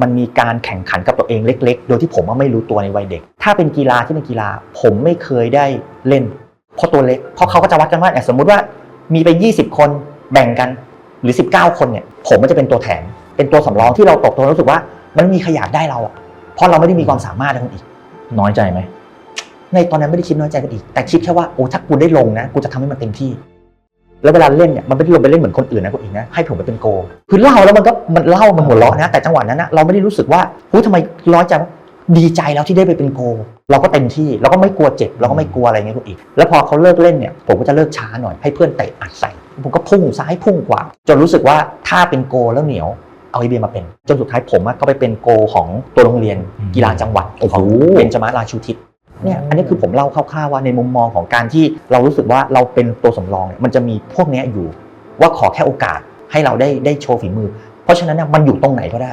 มันมีการแข่งขันกับตัวเองเล็ก ๆ โดยที่ผมไม่รู้ตัวในวัยเด็ก ถ้าเป็นกีฬาที่เป็นกีฬา ผมไม่เคยได้เล่น เพราะตัวเล็ก เพราะเขาก็จะวัดกันว่าสมมุติว่ามีไป 20 คนแบ่งกันหรือ 19 คนเนี่ย ผมมันจะเป็นตัวแถม เป็นตัวสำรองที่เราตกตัวรู้สึกว่า มันไม่มีใครอยากได้เราอะเพราะเราไม่ได้มีความสามารถอะไรคนอีก น้อยใจไหม ในตอนนั้นไม่ได้คิดน้อยใจกันอีก แต่คิดแค่ว่าโอ้ถ้ากูได้ลงนะ กูจะทำให้มันเต็มที่ แล้วเวลาเล่นเนี่ยมันไม่ได้ลงไปเล่นเหมือนคนอื่นนะคุณอีกนะให้ผมไปเป็นโกลคือเล่าแล้วมันก็มันเล่ามันหัวเราะนะ แต่จังหวะนั้นนะเราไม่ได้รู้สึกว่าหุ้ยทำไมร้อยใจว่าดีใจแล้วที่ได้ไปเป็นโกลเราก็เต็มที่เราก็ไม่กลัวเจ็บเราก็ไม่กลัวอะไรเงี้ยคุณอีก แล้วพอเขาเลิกเล่นเนี่ยผมก็จะเลิกช้าหน่อยให้เพื่อนเตะอัดใส่ผมก็พุ่งซ้ายพุ่งขวาจนรู้สึกว่าถ้าเป็นโกลแล้วเหนียวเอาไอเบียมาเป็นจนสุดท้ายผมอะก็ไปเป็นโกลของตัวโรงเรียนกีฬาจังหวัดของเบญจมาราชูทิศ เนี่ยอันนี้คือผมเล่าคร่าวๆว่าในมุมมองของการที่เรารู้สึกว่าเราเป็นตัวสำรองเนี่ยมันจะมีพวกเนี้ยอยู่ ว่าขอแค่โอกาสให้เราได้ได้โชว์ฝีมือ เพราะฉะนั้นเนี่ยมันอยู่ตรงไหนก็ได้